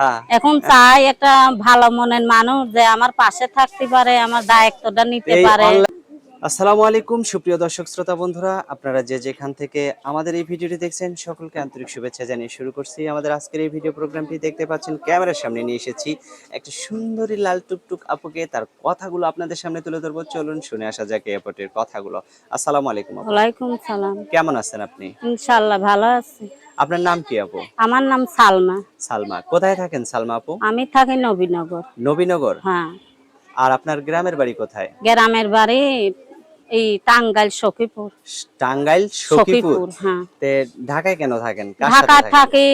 হ্যাঁ। এখন চাই একটা ভালো মনের মানুষ যে আমার পাশে থাকতে পারে আমার দায়িত্বটা নিতে পারে। আসসালামু আলাইকুম সুপ্রিয় দর্শক শ্রোতা বন্ধুরা। আপনারা যে যেখান থেকে আমাদের এই ভিডিওটি দেখছেন সকলকে আন্তরিক শুভেচ্ছা জানিয়ে শুরু করছি। আমাদের আজকের এই ভিডিও প্রোগ্রামটি দেখতে পাচ্ছেন ক্যামেরার সামনে নিয়ে এসেছি একটা সুন্দরী লাল টুকটুক আপুকে। তার কথাগুলো আপনাদের সামনে তুলে ধরবো। চলুন শুনে আসা যাক এই আপুটির কথাগুলো। আসসালামু আলাইকুম ওয়ালাইকুম সালাম। কেমন আছেন আপনি? ইনশাল্লাহ ভালো আছি। আপনার নাম কি আপু? আমার নাম সালমা। সালমা। কোথায় থাকেন সালমা আপু? আমি থাকি নবীনগর। নবীনগর? হ্যাঁ। আর আপনার গ্রামের বাড়ি কোথায়? গ্রামের বাড়ি এই টাঙ্গাইল সখীপুর। টাঙ্গাইল সখীপুর? হ্যাঁ। তে ঢাকায় কেন থাকেন? ঢাকা থাকি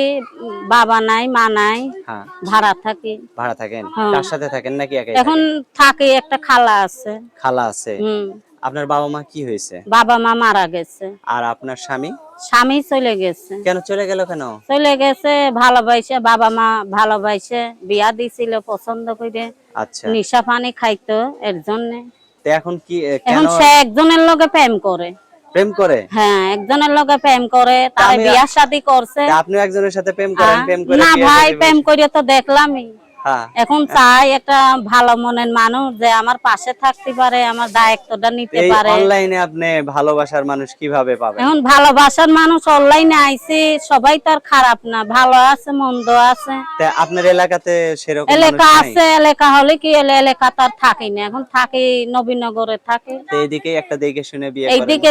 বাবা নাই মা নাই হ্যাঁ। ভাড়া থাকি। ভাড়া থাকেন? হ্যাঁ। কার সাথে থাকেন নাকি একাই এখন? থাকি একটা খালা আছে। খালা আছে। আপনার বাবা মা কি হয়েছে? বাবা মা মারা গেছে। আর আপনার স্বামী? স্বামী চলে গেছে। কেন চলে গেল কেন? চলে গেছে ভালোবাসে বাবা মা ভালোবাসে বিয়া দিছিল পছন্দ করে। আচ্ছা। নিশা পানি খাইতো এর জন্য। এখন কি এখন সে একজনের লগে প্রেম করে। প্রেম করে? হ্যাঁ একজনের লগে প্রেম করে তার বিয়া শাদী করছে। আপনি একজনের সাথে প্রেম করেন। প্রেম করে না ভাই প্রেম করে তো দেখলামই। এখন চাই একটা ভালো মনের মানুষ যে আমার পাশে থাকতে পারে আমার দায়িত্বটা নিতে পারে। অনলাইনে আপনি ভালোবাসার মানুষ কীভাবে পাবেন? এখন ভালোবাসার মানুষ অনলাইনে আইছে সবাই তো আর খারাপ না ভালো আছে মন্দ আছে। আপনার এলাকাতে সেরকম এলাকা আছে এলাকা হলে কি এলে এলাকা তার থাকি না এখন থাকি নবীনগরে থাকে। তো এইদিকেই একটা দেখে শুনে বিয়ে এইদিকে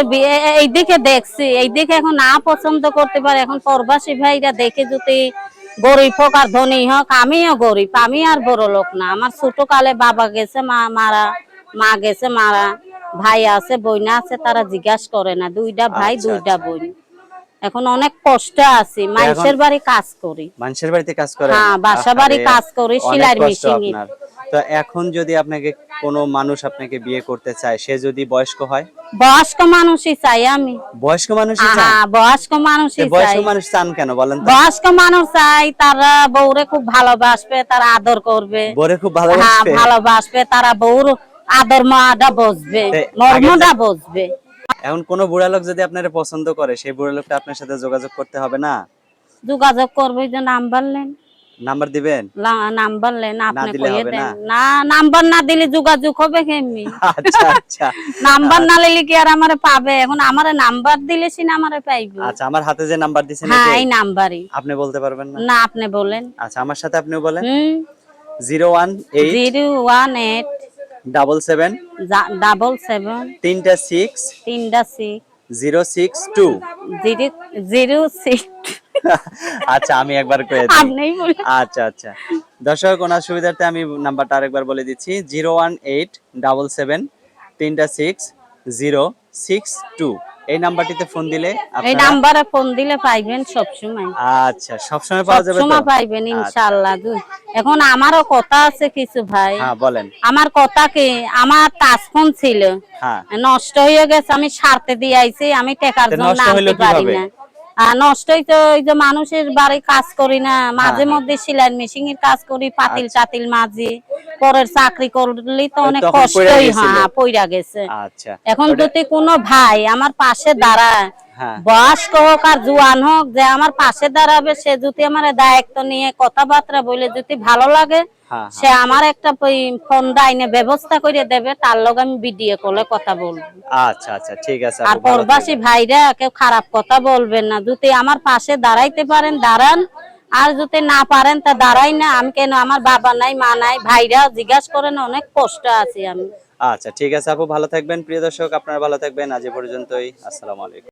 এইদিকে দেখছি এইদিকে এখন না পছন্দ করতে পারে এখন প্রবাসী ভাইরা দেখে যদি গরিব হোক আর ধনী হোক আমিও গরিব আমি আর বড় লোক না। আমার ছোট কালে বাবা গেছে মা মারা মা গেছে মারা ভাই আছে বইনা আছে তারা জিজ্ঞাসা করে না দুইটা ভাই আচ্ছা, দুইটা বোন। এখন অনেক কষ্ট আছি মানুষের বাড়ি কাজ করি। মানুষের বাড়িতে কাজ করেন? হ্যাঁ, বাসা বাড়ি কাজ করি, সেলাই মেশিন তো এখন যদি আপনাকে কোনো মানুষ আপনাকে বিয়ে করতে চায় সে যদি বয়স্ক হয়? বয়স্ক মানুষই চাই আমি। বয়স্ক মানুষই চান? হ্যাঁ বয়স্ক মানুষই চাই বয়স্ক মানুষ চান কেন বলেন তো? বয়স্ক মানুষ চাই তারা বউরে খুব ভালোবাসবে তারা আদর করবে। বোরে খুব হ্যাঁ ভালোবাসবে ভালোবাসবে তারা বউর আদর মাটা বসবে মর্মটা বসবে এখন কোন বুড়া লোক যদি আপনার পছন্দ করে সেই বুড়া লোকটা আপনার সাথে যোগাযোগ করতে হবে না? যোগাযোগ করবে যে নাম্বার লেন নাম্বার দিবেন? নাম্বার লেন আপনি কইয়ে দেন। না? নাম্বার না দিলে যোগাযোগ হবে কেমনি? আচ্ছা আচ্ছা। নাম্বার না লিলে কি আর আমারে পাবে? এখন আমারে নাম্বার দিলে সিনা আমারে পাইবে। আচ্ছা আমার হাতে যে নাম্বার দিছেন হ্যাঁ এই নাম্বারই। আপনি বলতে পারবেন না? না আপনি বলেন। আচ্ছা আমার সাথে আপনিও বলেন? হুম। Zero one eight zero one eight double seven double seven তিনটা সিক্স তিনটা six zero six two. Zero zero six আচ্ছা আমি একবার করে দিই। আচ্ছা আচ্ছা। দর্শক ওনার সুবিধার্থে আমি নাম্বারটা আরেকবার বলে দিচ্ছি zero one eight double seven তিনটা সিক্স জিরো সিক্স টু। এই নাম্বারটিতে ফোন দিলে এই নাম্বারে ফোন দিলে পাইবেন সবসময়। আচ্ছা সবসময় পাওয়া যাবে তো? সবসময় পাইবেন ইনশাআল্লাহ। এখন আমারও কথা আছে কিছু ভাই। হ্যাঁ বলেন। আমার কথা কি আমার টাচ ফোন ছিল। হ্যাঁ। নষ্ট হয়ে গেছে আমি সারতে দিয়ে আইছি আমি টেকার জন্য আনতে পারি না। নষ্টই তো ওই যে মানুষের বাড়ি কাজ করি না মাঝে হ্যাঁ। মধ্যে সেলাই মেশিন এর কাজ করি পাতিল চাতিল মাঝি পরের চাকরি করলি তো অনেক কষ্টই হ্যাঁ পইরা গেছে। আচ্ছা। এখন যদি কোনো ভাই আমার পাশে দাঁড়ায় হ্যাঁ বয়স্ক হোক আর জুয়ান হোক যে আমার পাশে দাঁড়াবে সে যদি আমার দায়িত্ব নিয়ে কথাবার্তা বলে যদি ভালো লাগে হ্যাঁ সে আমার একটা ফোন ডাইনে ব্যবস্থা করে দেবে তার লগে আমি ভিডিও কলে কথা বলব। আচ্ছা আচ্ছা ঠিক আছে আর প্রবাসী ভাইরা কেউ খারাপ কথা বলবেন না। যদি আমার পাশে দাঁড়াইতে পারেন দাঁড়ান। আর যদি না পারেন তা দাঁড়াই না। আমি কেন আমার বাবা নাই মা নাই ভাইরা জিজ্ঞাসা করেন অনেক কষ্ট আছি আমি। আচ্ছা ঠিক আছে আপু ভালো থাকবেন। প্রিয় দর্শক আপনারা ভালো থাকবেন। আজ পর্যন্তই। আসসালামু আলাইকুম।